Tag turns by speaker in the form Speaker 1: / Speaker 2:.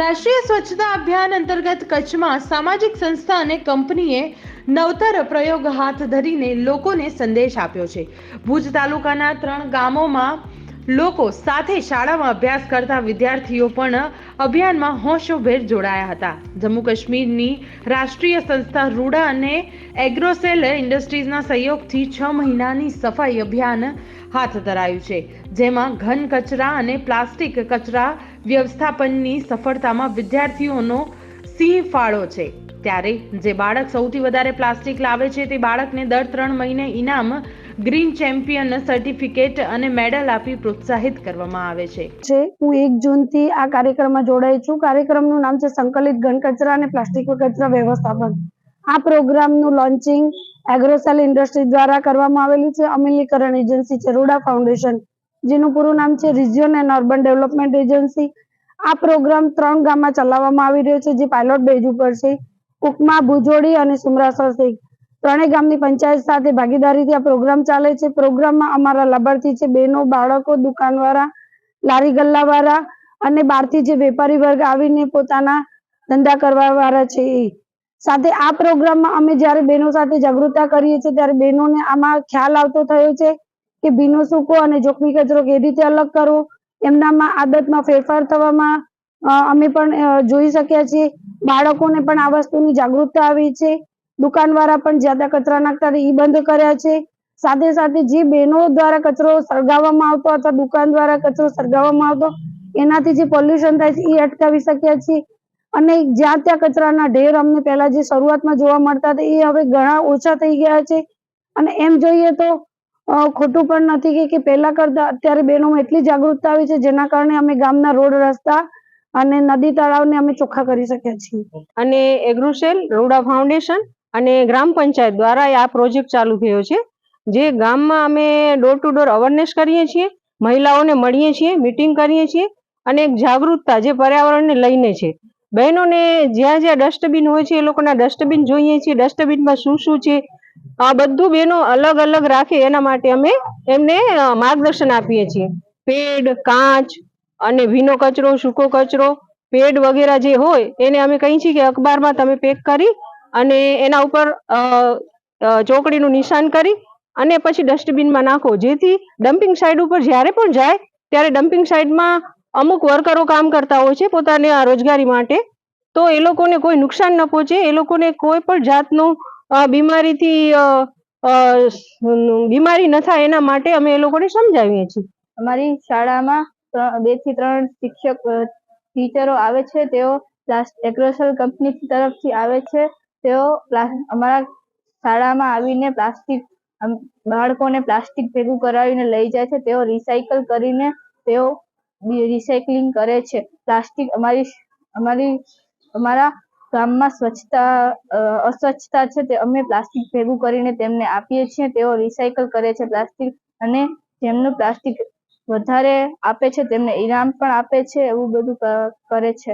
Speaker 1: રાષ્ટ્રીય સ્વચ્છતા અભિયાન અંતર્ગત કચ્છમાં સામાજિક સંસ્થા અને કંપનીએ નવતર પ્રયોગ હાથ ધરીને લોકોને સંદેશ આપ્યો છે. ભુજ તાલુકાના ત્રણ ગામોમાં લોકો સાથે શાળામાં અભ્યાસ કરતા વિદ્યાર્થીઓ પણ અભિયાનમાં હોંશોભેર જોડાયા હતા. જમ્મુ કાશ્મીરની રાષ્ટ્રીય સંસ્થા રૂડા અને એગ્રોસેલ ઇન્ડસ્ટ્રીઝના સહયોગથી છ મહિનાની સફાઈ અભિયાન હાથ ધરાયું છે. જેમાં ઘન કચરા અને પ્લાસ્ટિક કચરા વ્યવસ્થાપનની સફળતામાં વિદ્યાર્થીઓનો સિંહ ફાળો છે. ત્યારે જે બાળક સૌથી વધારે પ્લાસ્ટિક લાવે છે તે બાળકને દર ત્રણ મહિને ઇનામ, ગ્રીન ચેમ્પિયન સર્ટિફિકેટ અને મેડલ આપી પ્રોત્સાહિત કરવામાં આવે છે.
Speaker 2: છે હું એક જૂનથી આ કાર્યક્રમમાં જોડાઈ છું. કાર્યક્રમનું નામ છે સંકલિત ઘન કચરા અને પ્લાસ્ટિક કચરા વ્યવસ્થાપન. આ પ્રોગ્રામનું લોન્ચિંગ એગ્રોસેલ ઇન્ડસ્ટ્રી દ્વારા કરવામાં આવેલું છે. અમલીકરણ એજન્સી ચરોડા ફાઉન્ડેશન જેનું પૂરું નામ છે region and urban development agency આ પ્રોગ્રામ ત્રણ ગામમાં ચલાવવામાં આવી રહ્યો છે, જે પાયલોટ બેઝ ઉપર છે. કુકમા ભુજોડી અને સુમરાસર શેખ ત્રણેય ગામની પંચાયત સાથે ભાગીદારીથી આ પ્રોગ્રામ ચાલે છે. પ્રોગ્રામમાં અમારા લાભાર્થી છે, બહેનો, બાળકો, દુકાનવાળા, લારી ગલ્લાવાળા અને બહારથી જે વેપારી વર્ગ આવીને પોતાના ધંધા કરવા વાળા છે એ. સાથે આ પ્રોગ્રામમાં અમે જ્યારે બહેનો સાથે જાગૃતતા કરીએ છીએ, ત્યારે બહેનોને આમાં ખ્યાલ આવતો થયો છે કે ભીનો સૂકો અને જોખમી કચરો કેવી રીતે અલગ કરવો? એમનામાં આદતમાં ફેરફાર થવામાં અમે પણ જોઈ શક્યા છીએ. બાળકોને પણ આ વસ્તુની જાગૃતતા આવી છે. દુકાનવાળા પણ જ્યાં કચરા નાખતા એ બંધ કર્યા છે. સાથે સાથે જે બહેનો દ્વારા કચરો સળગાવવામાં આવતો અથવા દુકાન દ્વારા કચરો સળગાવવામાં આવતો, એનાથી જે પોલ્યુશન થાય છે એ અટકાવી શક્યા છીએ. અને જ્યાં ત્યાં કચરાના ઢેર અમને પહેલા જે શરૂઆતમાં જોવા મળતા હતા, એ હવે ઘણા ઓછા થઈ ગયા છે. અને એમ જોઈએ તો ખોટું પણ નથી કે- પહેલા કરતા અત્યારે બહેનોમાં એટલી જાગૃતતા આવી છે, જેના કારણે અમે ગામના રોડ રસ્તા અને નદી તળાવને અમે ચોખ્ખા કરી શક્યા છીએ.
Speaker 3: અને એગ્રોસેલ રોડા ફાઉન્ડેશન અને ગ્રામ પંચાયત દ્વારા આ પ્રોજેક્ટ ચાલુ થયો છે, જે ગામમાં અમે ડોર ટુ ડોર અવેરનેસ કરીએ છીએ, મહિલાઓને મળીએ છીએ મિટિંગ કરીએ છીએ અને એક જાગૃતતા જે પર્યાવરણને લઈને છે બહેનોને જ્યાં જ્યાં ડસ્ટબિન હોય છે એ લોકોના ડસ્ટબિન જોઈએ છીએ. ડસ્ટબિનમાં શું શું છે? આ બધું બહેનો અલગ અલગ રાખે એના માટે અમે એમને માર્ગદર્શન આપીએ છીએ. પેડ, કાચ અને ભીનો કચરો, સૂકો કચરો, પેડ વગેરે જે હોય એને અમે કહીએ છીએ કે અખબારમાં તમે પેક કરી અને એના ઉપર ચોકડીનું નિશાન કરી અને પછી ડસ્ટબિનમાં નાખો. જેથી ડમ્પિંગ સાઇડ ઉપર જ્યારે પણ જાય, ત્યારે ડમ્પિંગ સાઇડમાં અમુક વર્કરો કામ કરતા હોય છે પોતાની આ રોજગારી માટે, તો એ લોકોને કોઈ નુકસાન ન પહોંચે, એ લોકોને કોઈ પણ જાતનું બીમારીથી બીમારી ન થાય એના માટે અમે એ લોકોને સમજાવીએ છીએ.
Speaker 4: અમારી શાળામાં બેથી ત્રણ શિક્ષક ટીચરો આવે છે. તેઓ એગ્રોસેલ કંપની તરફથી આવે છે. તેઓ અમારા શાળામાં આવીને પ્લાસ્ટિક બાળકોને પ્લાસ્ટિક ભેગું કરાવીને લઈ જાય છે. તેઓ રિસાયકલ કરીને તેઓ રિસાયકલિંગ કરે છે. પ્લાસ્ટિક અમારી અમારી, અમારા ગામમાં સ્વચ્છતા અસ્વચ્છતા છે તે અમે પ્લાસ્ટિક ભેગું કરીને તેમને આપીએ છીએ. તેઓ રિસાયકલ કરે છે પ્લાસ્ટિક અને જેમનું પ્લાસ્ટિક વધારે આપે છે તેમને ઇનામ પણ આપે છે, એવું બધું કરે છે.